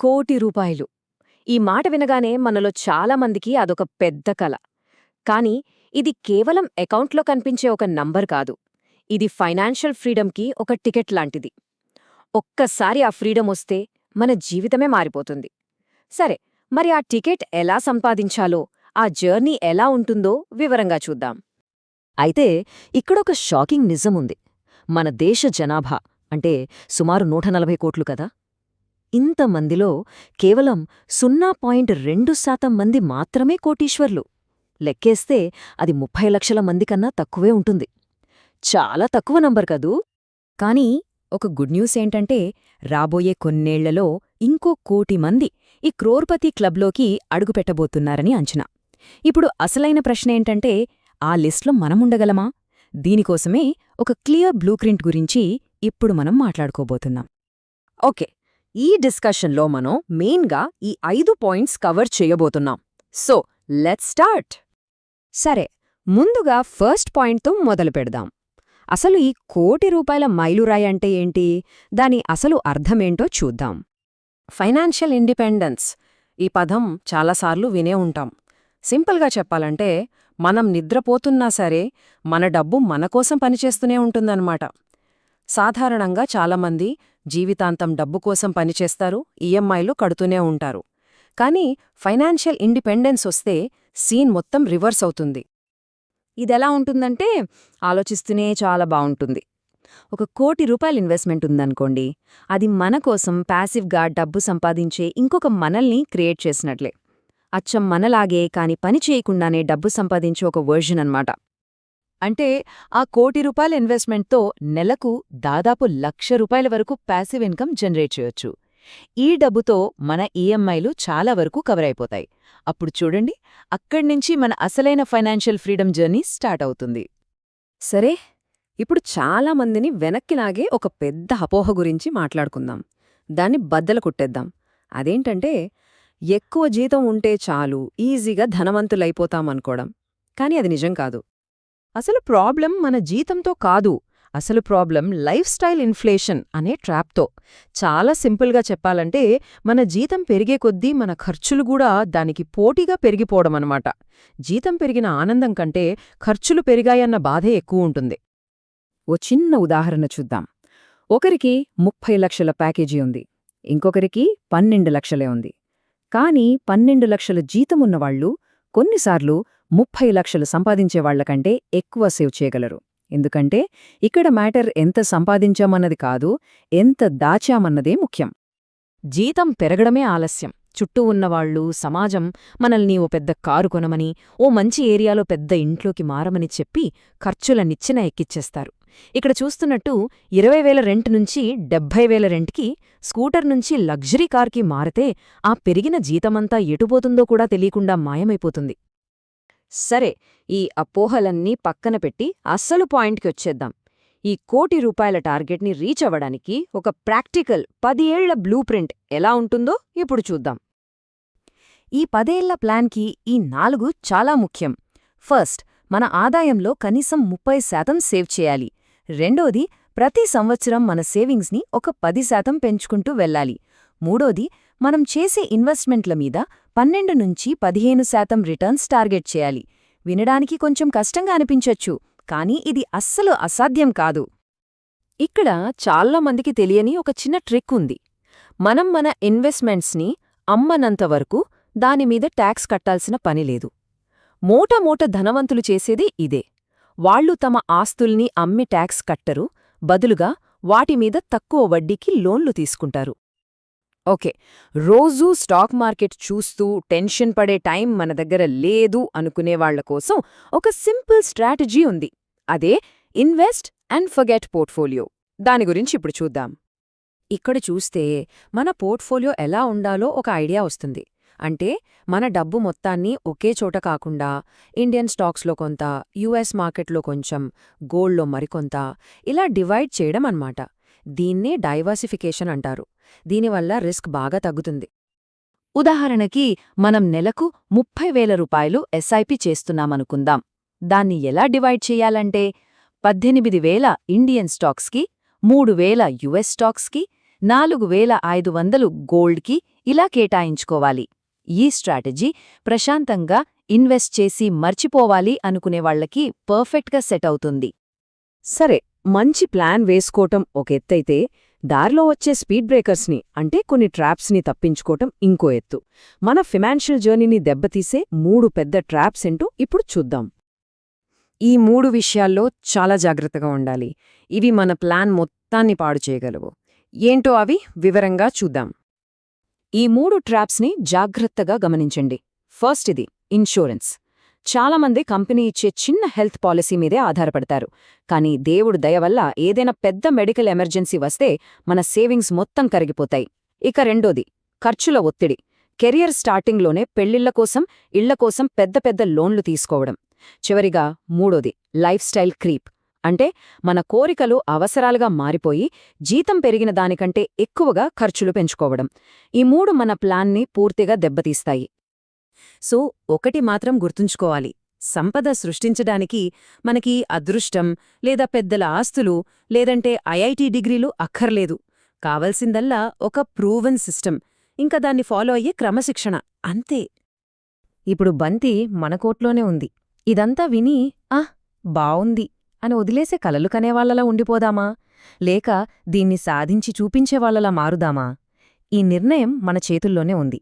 కోటి రూపాయలు. ఈ మాట వినగానే మనలో చాలామందికి అదొక పెద్ద కల. కానీ ఇది కేవలం అకౌంట్లో కనిపించే ఒక నంబర్ కాదు. ఇది ఫైనాన్షియల్ ఫ్రీడమ్కి ఒక టికెట్ లాంటిది. ఒక్కసారి ఆ ఫ్రీడమ్ వస్తే మన జీవితమే మారిపోతుంది. సరే మరి ఆ టికెట్ ఎలా సంపాదించాలో ఆ జర్నీ ఎలా ఉంటుందో వివరంగా చూద్దాం. అయితే ఇక్కడొక షాకింగ్ నిజముంది మన దేశ జనాభా అంటే సుమారు నూట నలభై కోట్లు కదా? ఇంతమందిలో కేవలం సున్నా పాయింట్ రెండు శాతం మంది మాత్రమే కోటీశ్వర్లు. లెక్కేస్తే అది ముప్పై లక్షల మంది కన్నా తక్కువే ఉంటుంది. చాలా తక్కువ నంబర్ కదూ? కానీ ఒక గుడ్ న్యూస్ ఏంటంటే రాబోయే కొన్నేళ్ళలో ఇంకో కోటి మంది ఈ క్రోర్పతి క్లబ్లోకి అడుగుపెట్టబోతున్నారని అంచనా. ఇప్పుడు అసలైన ప్రశ్న ఏంటంటే ఆ లిస్ట్లో మనముండగలమా దీనికోసమే ఒక క్లియర్ బ్లూప్రింట్ గురించి ఇప్పుడు మనం మాట్లాడుకోబోతున్నాం. ఓకే ఈ డిస్కషన్లో మనం మెయిన్గా ఈ ఐదు పాయింట్స్ కవర్ చేయబోతున్నాం. So let's start! సరే ముందుగా ఫస్ట్ పాయింట్తో మొదలు పెడదాం. అసలు ఈ కోటి రూపాయల మైలురాయి అంటే ఏంటి? దాని అసలు అర్థమేంటో చూద్దాం. Financial independence. ఈ పదం చాలాసార్లు వినే ఉంటాం. సింపుల్గా చెప్పాలంటే మనం నిద్రపోతున్నా సరే మన డబ్బు మనకోసం పనిచేస్తూనే ఉంటుందన్నమాట. సాధారణంగా చాలామంది జీవితాంతం డబ్బు కోసం పనిచేస్తారు ఈఎంఐలు కడుతూనే ఉంటారు. కానీ ఫైనాన్షియల్ ఇండిపెండెన్స్ వస్తే సీన్ మొత్తం రివర్స్ అవుతుంది. ఇదెలా ఉంటుందంటే ఆలోచిస్తూనే చాలా బావుంటుంది ఒక కోటి రూపాయల ఇన్వెస్ట్మెంట్ ఉందనుకోండి అది మన కోసం ప్యాసివ్గా డబ్బు సంపాదించే ఇంకొక మనల్ని క్రియేట్ చేసినట్లే. అచ్చం మనలాగే కాని పని చేయకుండానే డబ్బు సంపాదించే ఒక వర్జన్ అన్నమాట. అంటే ఆ కోటి రూపాయల ఇన్వెస్ట్మెంట్తో నెలకు దాదాపు లక్ష రూపాయల వరకు ప్యాసివ్ ఇన్కమ్ జనరేట్ చేయొచ్చు. ఈ డబ్బుతో మన ఈఎంఐలు చాలా వరకు కవర్ అయిపోతాయి అప్పుడు చూడండి అక్కడ్నుంచి మన అసలైన ఫైనాన్షియల్ ఫ్రీడమ్ జర్నీ స్టార్ట్ అవుతుంది. సరే ఇప్పుడు చాలా మందిని వెనక్కిలాగే ఒక పెద్ద అపోహ గురించి మాట్లాడుకుందాం. దాన్ని బద్దలు కొట్టేద్దాం. అదేంటంటే ఎక్కువ జీతం ఉంటే చాలు ఈజీగా ధనవంతులైపోతామనుకోవడం. కాని అది నిజం కాదు. అసలు ప్రాబ్లం మన జీతంతో కాదు. అసలు ప్రాబ్లం లైఫ్ స్టైల్ ఇన్ఫ్లేషన్ అనే ట్రాప్తో. చాలా సింపుల్గా చెప్పాలంటే మన జీతం పెరిగే కొద్దీ మన ఖర్చులు కూడా దానికి పోటీగా పెరిగిపోవడమన్నమాట జీతం పెరిగిన ఆనందం కంటే ఖర్చులు పెరిగాయన్న బాధే ఎక్కువ ఉంటుంది. ఓ చిన్న ఉదాహరణ చూద్దాం. ఒకరికి ముప్పై లక్షల ప్యాకేజీ ఉంది. ఇంకొకరికి పన్నెండు లక్షలే ఉంది. కానీ పన్నెండు లక్షల జీతమున్నవాళ్ళు కొన్నిసార్లు ముప్పై లక్షలు సంపాదించేవాళ్ళకంటే ఎక్కువ సేవ్ చేయగలరు. ఎందుకంటే ఇక్కడ మ్యాటర్ ఎంత సంపాదించామన్నది కాదు ఎంత దాచామన్నదే ముఖ్యం. జీతం పెరగడమే ఆలస్యం. చుట్టూ ఉన్నవాళ్ళు సమాజం మనల్ని ఓ పెద్ద కారు కొనమని ఓ మంచి ఏరియాలో పెద్ద ఇంట్లోకి మారమని చెప్పి ఖర్చుల నిచ్చెన ఎక్కిచ్చేస్తారు. ఇక్కడ చూస్తున్నట్టు ఇరవై వేల రెంట్ నుంచి డెబ్భై వేల రెంట్కి స్కూటర్ నుంచి లగ్జరీ కార్కి మారితే ఆ పెరిగిన జీతమంతా ఎటుపోతుందో కూడా తెలియకుండా మాయమైపోతుంది. సరే ఈ అపోహలన్నీ పక్కన పెట్టి అస్సలు పాయింట్కి వచ్చేద్దాం. ఈ కోటి రూపాయల టార్గెట్ని రీచ్ అవ్వడానికి ఒక ప్రాక్టికల్ పది బ్లూ ప్రింట్ ఎలా ఉంటుందో ఇప్పుడు చూద్దాం. ఈ పదేళ్ళ ప్లాన్కి ఈ నాలుగు చాలా ముఖ్యం. ఫస్ట్ మన ఆదాయంలో కనీసం ముప్పై శాతం సేవ్ చేయాలి. రెండోది ప్రతి సంవత్సరం మన సేవింగ్స్ని ఒక పది శాతం పెంచుకుంటూ వెళ్ళాలి. మూడోది మనం చేసే ఇన్వెస్ట్మెంట్ల మీద పన్నెండు నుంచి పదిహేను శాతం రిటర్న్స్ టార్గెట్ చేయాలి. వినడానికి కొంచెం కష్టంగా అనిపించొచ్చు కానీ ఇది అస్సలు అసాధ్యం కాదు. ఇక్కడ చాలా మందికి తెలియని ఒక చిన్న ట్రిక్ ఉంది. మనం మన ఇన్వెస్ట్మెంట్స్ని అమ్మనంతవరకు దానిమీద ట్యాక్స్ కట్టాల్సిన పనిలేదు మోటమోట ధనవంతులు చేసేది ఇదే. వాళ్ళు తమ ఆస్తుల్ని అమ్మి ట్యాక్స్ కట్టరు బదులుగా వాటిమీద తక్కువ వడ్డీకి లోన్లు తీసుకుంటారు. ఓకే రోజూ స్టాక్ మార్కెట్ చూస్తూ టెన్షన్ పడే టైం మన దగ్గర లేదు అనుకునేవాళ్ళ కోసం ఒక సింపుల్ స్ట్రాటజీ ఉంది. అదే ఇన్వెస్ట్ అండ్ ఫర్గెట్ పోర్ట్ఫోలియో. దాని గురించి ఇప్పుడు చూద్దాం. ఇక్కడ చూస్తే మన పోర్ట్ఫోలియో ఎలా ఉండాలో ఒక ఐడియా వస్తుంది. అంటే మన డబ్బు మొత్తాన్ని ఒకే చోట కాకుండా ఇండియన్ స్టాక్స్లో కొంత యుఎస్ మార్కెట్లో కొంచెం గోల్డ్లో మరికొంత ఇలా డివైడ్ చేయడం అన్నమాట. దీన్నే డైవర్సిఫికేషన్ అంటారు. దీనివల్ల రిస్క్ బాగా తగ్గుతుంది. ఉదాహరణకి మనం నెలకు ముప్పై వేల రూపాయలు ఎస్ఐపి చేస్తున్నామనుకుందాం. దాన్ని ఎలా డివైడ్ చెయ్యాలంటే పద్దెనిమిది వేల ఇండియన్ స్టాక్స్కి మూడు వేల యుఎస్ స్టాక్స్కి నాలుగు వేల ఐదు వందలు గోల్డ్కి ఇలా కేటాయించుకోవాలి. ఈ స్ట్రాటజీ ప్రశాంతంగా ఇన్వెస్ట్ చేసి మర్చిపోవాలి అనుకునే వాళ్ళకి పర్ఫెక్ట్గా సెట్ అవుతుంది. సరే మంచి ప్లాన్ వేసుకోవటం ఒక ఎత్తైతే దారిలో వచ్చే స్పీడ్ బ్రేకర్స్ని అంటే కొన్ని ట్రాప్స్ని తప్పించుకోవటం ఇంకో ఎత్తు. మన ఫినాన్షియల్ జర్నీని దెబ్బతీసే మూడు పెద్ద ట్రాప్స్ ఏంటో ఇప్పుడు చూద్దాం. ఈ మూడు విషయాల్లో చాలా జాగ్రత్తగా ఉండాలి. ఇవి మన ప్లాన్ మొత్తాన్ని పాడు చేయగలవు. ఏంటో అవి వివరంగా చూద్దాం. ఈ మూడు ట్రాప్స్ని జాగ్రత్తగా గమనించండి. ఫస్ట్ ఇది ఇన్సూరెన్స్ చాలామంది కంపెనీ ఇచ్చే చిన్న హెల్త్ పాలసీ మీదే ఆధారపడతారు. కానీ దేవుడు దయ వల్ల ఏదైనా పెద్ద మెడికల్ ఎమర్జెన్సీ వస్తే మన సేవింగ్స్ మొత్తం కరిగిపోతాయి. ఇక రెండోది ఖర్చుల ఒత్తిడి. కెరియర్ స్టార్టింగ్లోనే పెళ్ళిళ్ళ కోసం ఇళ్ళ కోసం పెద్ద పెద్ద లోన్లు తీసుకోవడం. చివరిగా మూడోది లైఫ్ స్టైల్ క్రీప్. అంటే మన కోరికలు అవసరాలుగా మారిపోయి జీతం పెరిగిన దానికంటే ఎక్కువగా ఖర్చులు పెంచుకోవడం. ఈ మూడు మన ప్లాన్ని పూర్తిగా దెబ్బతీస్తాయి. సో ఒకటి మాత్రం గుర్తుంచుకోవాలి. సంపద సృష్టించడానికి మనకి అదృష్టం లేదా పెద్దల ఆస్తులు లేదంటే ఐఐటి డిగ్రీలు అక్కర్లేదు. కావలసిందల్లా ఒక ప్రూవెన్ సిస్టమ్ ఇంకా దాన్ని ఫాలో అయ్యే క్రమశిక్షణ. అంతే. ఇప్పుడు బంతి మన కోట్లోనే ఉంది. ఇదంతా విని ఆహ్ బావుంది. అని వదిలేసే కలలు కనేవాళ్ళలా ఉండిపోదామా? లేక దీన్ని సాధించి చూపించేవాళ్ళలా మారుదామా? ఈ నిర్ణయం మన చేతుల్లోనే ఉంది.